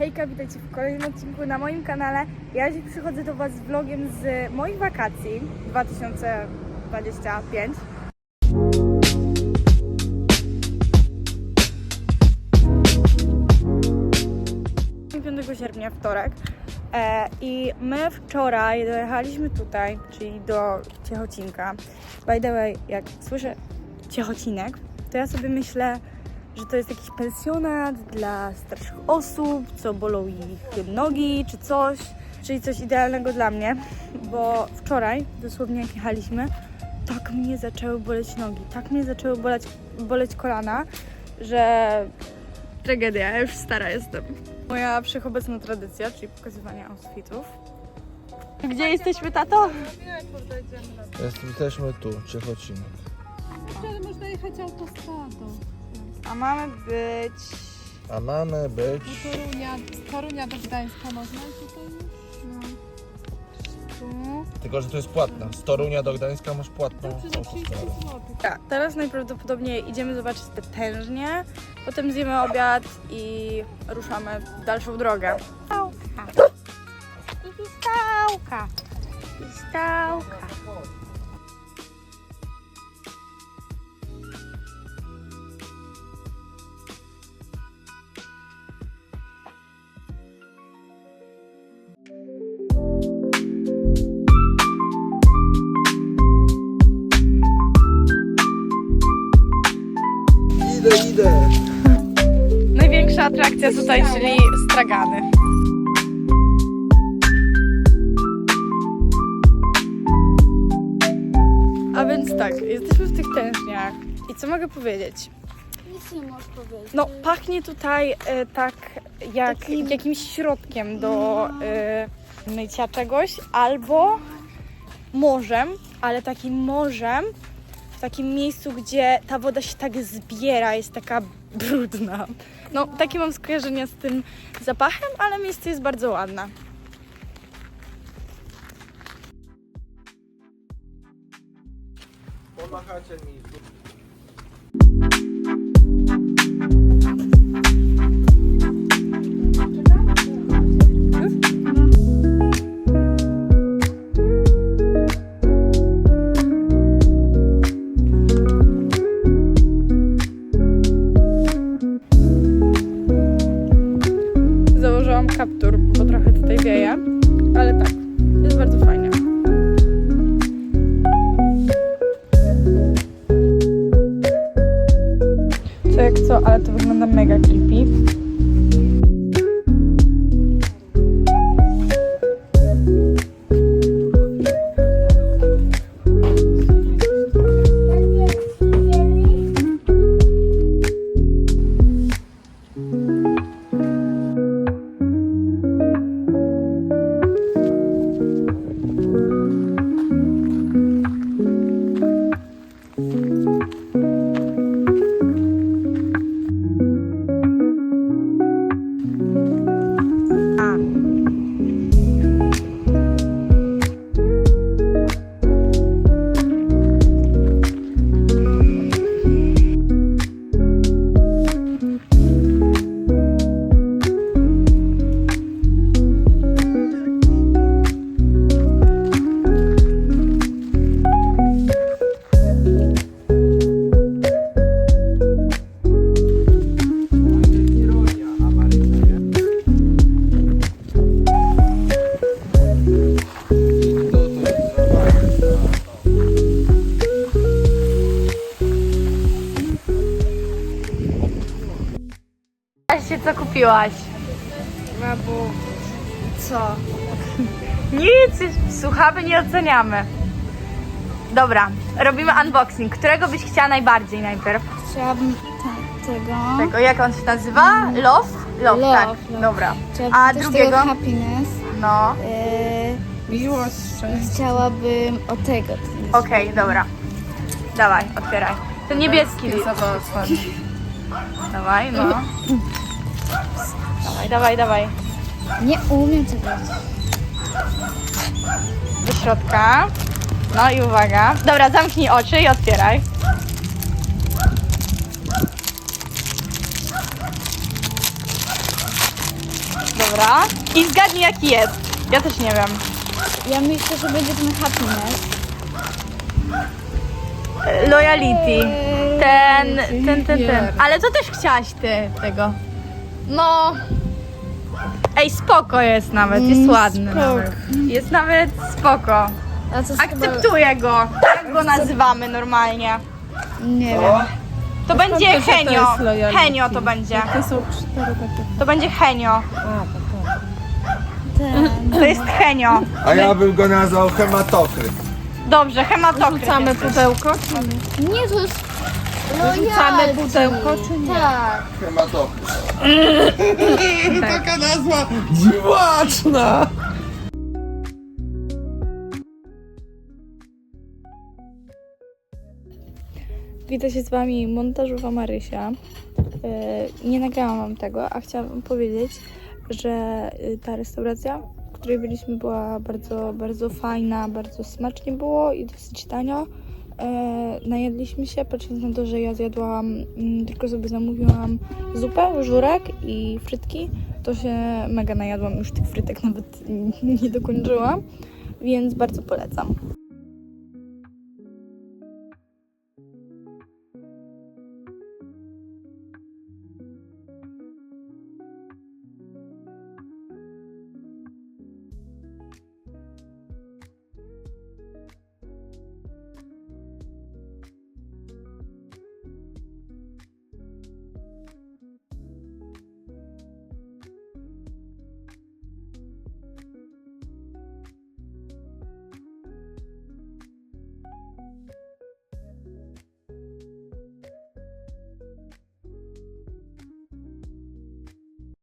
Hejka, witajcie w kolejnym odcinku na moim kanale. Ja dziś przychodzę do Was z vlogiem z moich wakacji 2025. 5 sierpnia, wtorek. E, I my wczoraj dojechaliśmy tutaj, czyli do Ciechocinka. By the way, jak słyszę Ciechocinek, to ja sobie myślę, że to jest jakiś pensjonat dla starszych osób, co bolą ich nogi czy coś, czyli coś idealnego dla mnie, bo wczoraj, dosłownie jak jechaliśmy, tak mnie zaczęły boleć nogi, tak mnie zaczęły boleć, boleć kolana, że tragedia, ja już stara jestem. Moja wszechobecna tradycja, czyli pokazywanie outfitów. Gdzie jesteśmy, tato? Jesteśmy tu, Ciechocinek. Ale można jechać autostradą. A mamy być... A mamy być... Do Torunia, z Torunia do Gdańska można tutaj już? Tu. Tylko, że to jest płatna. Z Torunia do Gdańska masz płatną To przy za 30 autostradę. zł. Tak, teraz najprawdopodobniej idziemy zobaczyć te tężnie, potem zjemy obiad i ruszamy w dalszą drogę. Stałka. I stałka. I stałka. Atrakcja tutaj, czyli stragany. A więc tak, jesteśmy w tych tężniach i co mogę powiedzieć? Nic nie możesz powiedzieć. No, pachnie tutaj e, tak jak Takim- jakimś środkiem do e, mycia czegoś, albo morzem, ale takim morzem w takim miejscu, gdzie ta woda się tak zbiera, jest taka brudna. No, takie mam skojarzenia z tym zapachem, ale miejsce jest bardzo ładne. Pomachacie mi. Się co kupiłaś? Babu, co? Nic, słuchamy, nie oceniamy. Dobra, robimy unboxing. Którego byś chciała najbardziej najpierw? Chciałabym te, tego. Tego, jak on się nazywa? Love? Love, Love, tak. love. Dobra. Chciałabym A też drugiego? tego happiness. No, Yy, Miłość, szczęście. chciałabym o tego. okej, dobra. Dawaj, otwieraj. Ten niebieski. Dawaj, no. Dawaj, dawaj, dawaj. Nie umiem tego. Do środka. No i uwaga. Dobra, zamknij oczy i otwieraj. Dobra. I zgadnij jaki jest. Ja też nie wiem. Ja myślę, że będzie ten happiness. Loyalty. Ten, ten, ten, ten. Ale to też chciałaś ty tego. No. Ej, spoko jest nawet, jest ładny nawet. Jest nawet spoko. A co z chyba... Akceptuję go. Jak go nazywamy normalnie? Nie wiem. To będzie wie, że to Henio. jest loyalty? Henio to będzie. To są cztery takie. To będzie Henio. Ten. To jest Henio. A ja bym go nazwał hematokryt. Dobrze, hematokryt. Rzucamy pudełko? Nie, to jest... Rzucamy loyalty. pudełko, czy nie? Tak. Hematokryt. Taka nazwa dziwaczna. Witam się z Wami montażowa Marysia. Yy, Nie nagrałam Wam tego, a chciałam Wam powiedzieć, że yy, ta restauracja, w której byliśmy, była bardzo, bardzo fajna, bardzo smacznie było i dosyć tanio. Yy, Najedliśmy się, patrząc na to, że ja zjadłam, mm, tylko sobie zamówiłam zupę, żurek i frytki, to się mega najadłam, już tych frytek nawet nie dokończyłam, więc bardzo polecam.